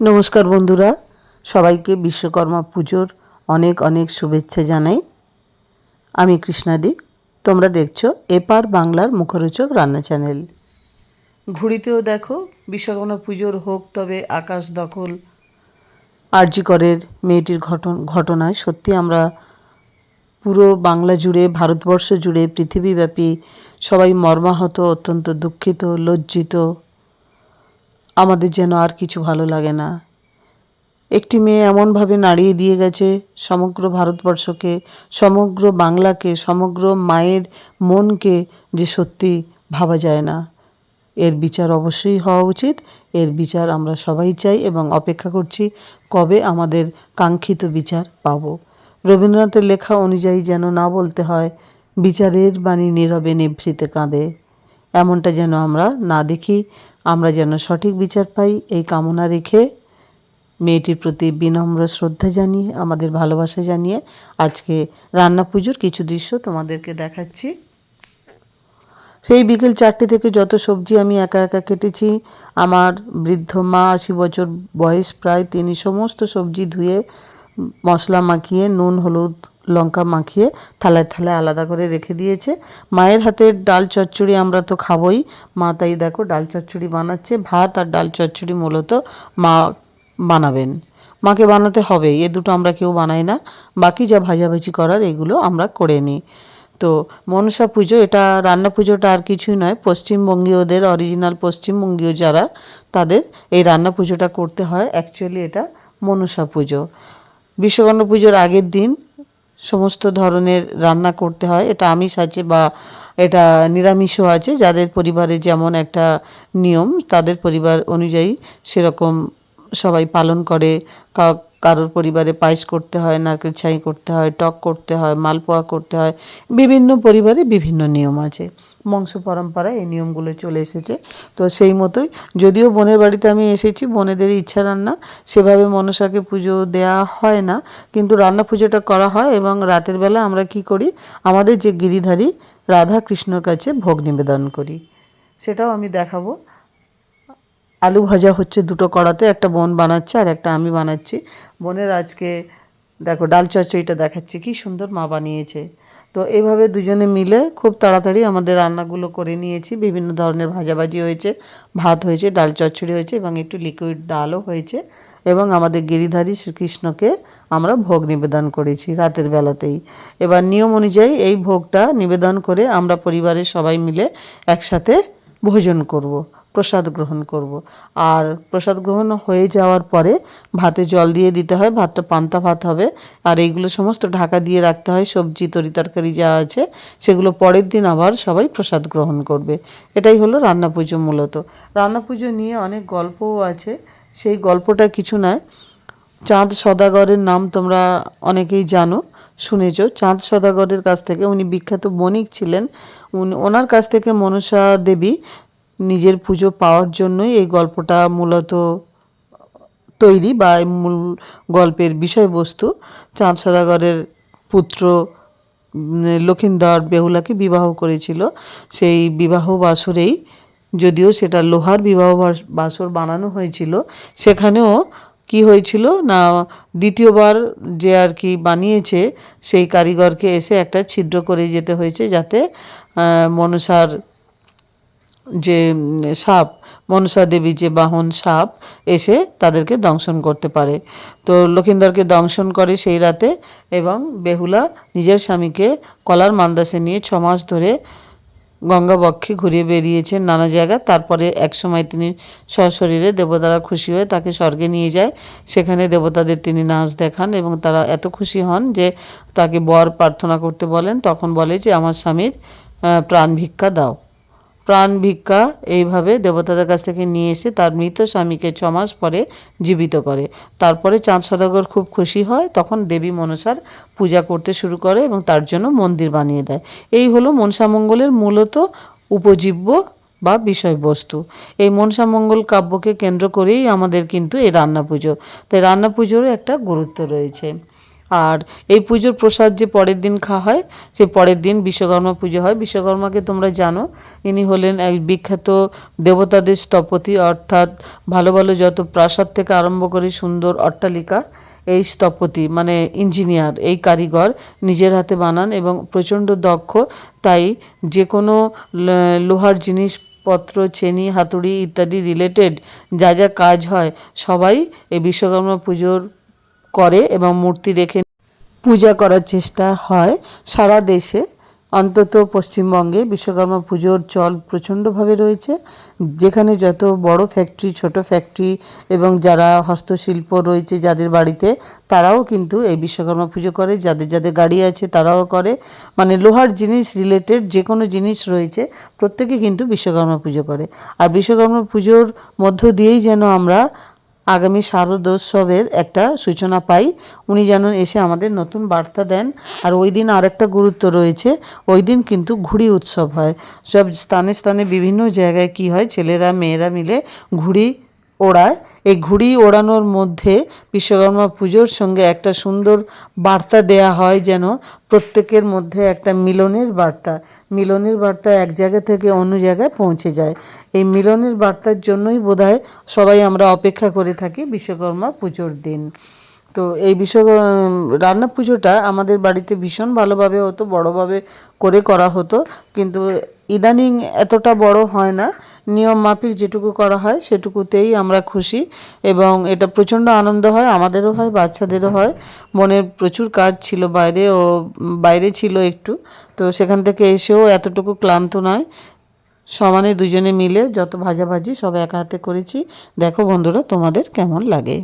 নমস্কার বন্ধুরা, সবাইকে বিশ্বকর্মা পুজোর অনেক অনেক শুভেচ্ছা জানাই। আমি কৃষ্ণাদি, তোমরা দেখছ এপার বাংলার মুখরোচক রান্না চ্যানেল। ঘুড়িতেও দেখো, বিশ্বকর্মা পুজোর হোক তবে আকাশ দখল। আরজিকরের মেয়েটির ঘটন ঘটনায় সত্যি আমরা পুরো বাংলা জুড়ে, ভারতবর্ষ জুড়ে পৃথিবীব্যাপী সবাই মর্মাহত, অত্যন্ত দুঃখিত, লজ্জিত। আমাদের যেন আর কিছু ভালো লাগে না। একটি মেয়ে এমনভাবে নাড়িয়ে দিয়ে গেছে, সমগ্র ভারতবর্ষকে, সমগ্র বাংলাকে, সমগ্র মায়ের মনকে যে সত্যি ভাবা যায় না। এর বিচার অবশ্যই হওয়া উচিত। এর বিচার আমরা সবাই চাই এবং অপেক্ষা করছি কবে আমাদের কাঙ্ক্ষিত বিচার পাব। রবীন্দ্রনাথের লেখা অনুযায়ী যেন না বলতে হয়, বিচারের বাণী নীরবে নিভৃতে কাঁদে। এমনটা যেন আমরা না দেখি আমরা যেন সঠিক বিচার পাই, এই কামনা রেখে মেয়েটির প্রতি বিনম্র শ্রদ্ধা জানিয়ে, আমাদের ভালোবাসা জানিয়ে আজকে রান্না পুজোর কিছু দৃশ্য তোমাদেরকে দেখাচ্ছি। সেই বিকেল চারটে থেকে যত সবজি আমি একা একা কেটেছি, আমার বৃদ্ধ মা আশি বছর বয়স, প্রায় তিনি সমস্ত সবজি ধুয়ে মশলা মাখিয়ে, নুন, হলুদ, লঙ্কা মাখিয়ে থালায় থালায় আলাদা করে রেখে দিয়েছে। মায়ের হাতের ডাল চচ্চড়ি আমরা তো খাবোই। মা তাই দেখো ডাল চচ্চড়ি বানাচ্ছে। ভাত আর ডাল চচ্চড়ি মূলত মা বানাবেন। মাকে বানাতে হবে, এ দুটো আমরা কেউ বানাই না। বাকি যা ভাজাভাজি করার এগুলো আমরা করে নিই। তো মনসা পুজো, এটা রান্না পুজোটা আর কিছুই নয়। পশ্চিমবঙ্গীয়দের অরিজিনাল পশ্চিমবঙ্গীয় যারা, তাদের এই রান্না পুজোটা করতে হয়। অ্যাকচুয়ালি এটা মনসা পুজো। বিশ্বকর্মা পুজোর আগের দিন সমস্ত ধরনের রান্না করতে হয়। এটা আমিষ আছে বা এটা নিরামিষও আছে। যাদের পরিবারে যেমন একটা নিয়ম, তাদের পরিবার অনুযায়ী সেরকম সবাই পালন করে। কারোর পরিবারে পায়েস করতে হয়, নারকেল ছাই করতে হয়, টক করতে হয়, মালপোয়া করতে হয়, বিভিন্ন পরিবারে বিভিন্ন নিয়ম আছে। বংশ পরম্পরায় এই নিয়মগুলো চলে এসেছে। তো সেই মতোই যদিও বোনের বাড়িতে আমি এসেছি, বোনেদের ইচ্ছা রান্না, সেভাবে মনসাকে পুজো দেয়া হয় না, কিন্তু রান্না পুজোটা করা হয় এবং রাতের বেলা আমরা কি করি, আমাদের যে গিরিধারী রাধা কৃষ্ণর কাছে ভোগ নিবেদন করি। সেটাও আমি দেখাবো। আলু ভাজা হচ্ছে দুটো কড়াতে, একটা বোন বানাচ্ছে আর একটা আমি বানাচ্ছি। বোনের আজকে, দেখো, ডাল চচ্চড়িটা দেখাচ্ছি, কি সুন্দর মা বানিয়েছে। তো এইভাবে দুজনে মিলে খুব তাড়াতাড়ি আমাদের রান্নাগুলো করে নিয়েছি। বিভিন্ন ধরনের ভাজাভাজি হয়েছে, ভাত হয়েছে, ডাল চচ্চড়ি হয়েছে এবং একটু লিকুইড ডালও হয়েছে এবং আমাদের গিরিধারী শ্রীকৃষ্ণকে আমরা ভোগ নিবেদন করেছি রাতের বেলাতেই। এবার নিয়ম অনুযায়ী এই ভোগটা নিবেদন করে আমরা পরিবারের সবাই মিলে একসাথে ভোজন করব। প্রসাদ গ্রহণ করব। আর প্রসাদ গ্রহণ হয়ে যাওয়ার পরে ভাতে জল দিয়ে দিতে হয়, ভাতটা পান্তা ভাত হবে। আর এইগুলো সমস্ত ঢাকা দিয়ে রাখতে হয়, সবজি, তরি তরকারি যা আছে, সেগুলো পরের দিন আবার সবাই প্রসাদ গ্রহণ করবে। এটাই হলো রান্না পুজো মূলত। রান্না পুজো নিয়ে অনেক গল্পও আছে। সেই গল্পটা কিছু নয়। চাঁদ সদাগরের নাম তোমরা অনেকেই জানো, শুনেছ। চাঁদ সদাগরের কাছ থেকে উনি বিখ্যাত বণিক ছিলেন। উনি ওনার কাছ থেকে মনসা দেবী নিজের পুজো পাওয়ার জন্যই এই গল্পটা মূলত তৈরি বা মূল গল্পের বিষয়বস্তু। চাঁদ সদাগরের পুত্র লক্ষিন্দর বেহুলাকে বিবাহ করেছিল। সেই বিবাহ বাসরেই যদিও সেটা লোহার বিবাহ বাস- বাসর বানানো হয়েছিল, সেখানেও কি হয়েছিল না দ্বিতীয়বার যে আর কি বানিয়েছে, সেই কারিগরকে এসে একটা ছিদ্র করে যেতে হয়েছে যাতে মনসার যে সাপ, মনসা দেবী যে বাহন সাপ এসে তাদেরকে দংশন করতে পারে। তো লক্ষিন্দরকে দংশন করে সেই রাতে এবং বেহুলা নিজের স্বামীকে কলার মান্দাসে নিয়ে ছ মাস ধরে গঙ্গা বক্ষে ঘুরিয়ে বেরিয়েছেন নানা জায়গায় তারপরে এক সময় তিনি সশরীরে দেবতারা খুশি হয়ে তাকে স্বর্গে নিয়ে যায়। সেখানে দেবতাদের তিনি নাচ দেখান এবং তারা এত খুশি হন যে তাকে বর প্রার্থনা করতে বলেন। তখন বলে যে, আমার স্বামীর প্রাণ ভিক্ষা দাও। প্রাণ ভিক্ষা এইভাবে দেবতাদের কাছ থেকে নিয়ে এসে তার মৃত স্বামীকে ছ মাস পরে জীবিত করে। তারপরে চাঁদ সদাগর খুব খুশি হয়, তখন দেবী মনসার পূজা করতে শুরু করে এবং তার জন্য মন্দির বানিয়ে দেয়। এই হলো মনসামঙ্গলের মূলত উপজীব্য বা বিষয়বস্তু। এই মনসামঙ্গল কাব্যকে কেন্দ্র করেই আমাদের কিন্তু এই রান্না পুজো। তাই রান্না পুজোরও একটা গুরুত্ব রয়েছে। আর এই পুজোর প্রসাদ যে পরের দিন খাওয়া হয় সে পরের দিন বিশ্বকর্মা পুজো হয়। বিশ্বকর্মাকে তোমরা জানো, ইনি হলেন এক বিখ্যাত দেবতাদের স্থপতি, অর্থাৎ ভালো ভালো যত প্রাসাদ থেকে আরম্ভ করে সুন্দর অট্টালিকা, এই স্থপতি মানে ইঞ্জিনিয়ার, এই কারিগর নিজের হাতে বানান এবং প্রচণ্ড দক্ষ। তাই যে কোনো লোহার জিনিসপত্র, চেনি, হাতুড়ি ইত্যাদি রিলেটেড যা যা কাজ হয়, সবাই এই বিশ্বকর্মা পুজোর করে এবং মূর্তি রেখে পূজা করার চেষ্টা হয়। সারা দেশে, অন্তত পশ্চিমবঙ্গে, বিশ্বকর্মা পুজোর চল প্রচণ্ডভাবে রয়েছে, যেখানে যত বড় ফ্যাক্টরি ছোট ফ্যাক্টরি এবং যারা হস্তশিল্প রয়েছে যাদের বাড়িতে, তারাও কিন্তু এই বিশ্বকর্মা পুজো করে। যাদের যাদের গাড়ি আছে, তারাও করে। মানে লোহার জিনিস রিলেটেড যে কোনো জিনিস রয়েছে, প্রত্যেকে কিন্তু বিশ্বকর্মা পুজো করে। আর বিশ্বকর্মা পুজোর মধ্য দিয়েই যেন আমরা আগামী শারদোৎসবের একটা সূচনা পাই। উনি যেন এসে আমাদের নতুন বার্তা দেন। আর ওই দিন আরেকটা গুরুত্ব রয়েছে, ওই দিন কিন্তু ঘুড়ি উৎসব হয়। সব স্থানে স্থানে বিভিন্ন জায়গায় কি হয়, ছেলেরা, মেয়েরা মিলে ঘুড়ি ওড়ায়। এই ঘুড়ি ওড়ানোর মধ্যে বিশ্বকর্মা পুজোর সঙ্গে একটা সুন্দর বার্তা দেয়া হয় যেন প্রত্যেকের মধ্যে একটা মিলনের বার্তা। মিলনের বার্তা এক জায়গা থেকে অন্য জায়গায় পৌঁছে যায়। এই মিলনের বার্তার জন্যই বোধহয় সবাই আমরা অপেক্ষা করে থাকি বিশ্বকর্মা পুজোর দিন। তো এই বিশ্ব রান্না পুজোটা আমাদের বাড়িতে ভীষণ ভালোভাবে হতো, বড়োভাবে করে করা হতো। কিন্তু ইদানিং এতটা বড় হয় না। নিয়ম মাফিক যেটুকু করা হয় সেটুকুতেই আমরা খুশি এবং এটা প্রচণ্ড আনন্দ হয়, আমাদেরও হয়, বাচ্চাদেরও হয়। মনের প্রচুর কাজ ছিল বাইরে ও বাইরে ছিল একটু। তো সেখান থেকে এসেও এতটুকু ক্লান্ত নয়। সমানে দুজনে মিলে যত ভাজাভাজি সব এক হাতে করেছি। দেখো বন্ধুরা তোমাদের কেমন লাগে।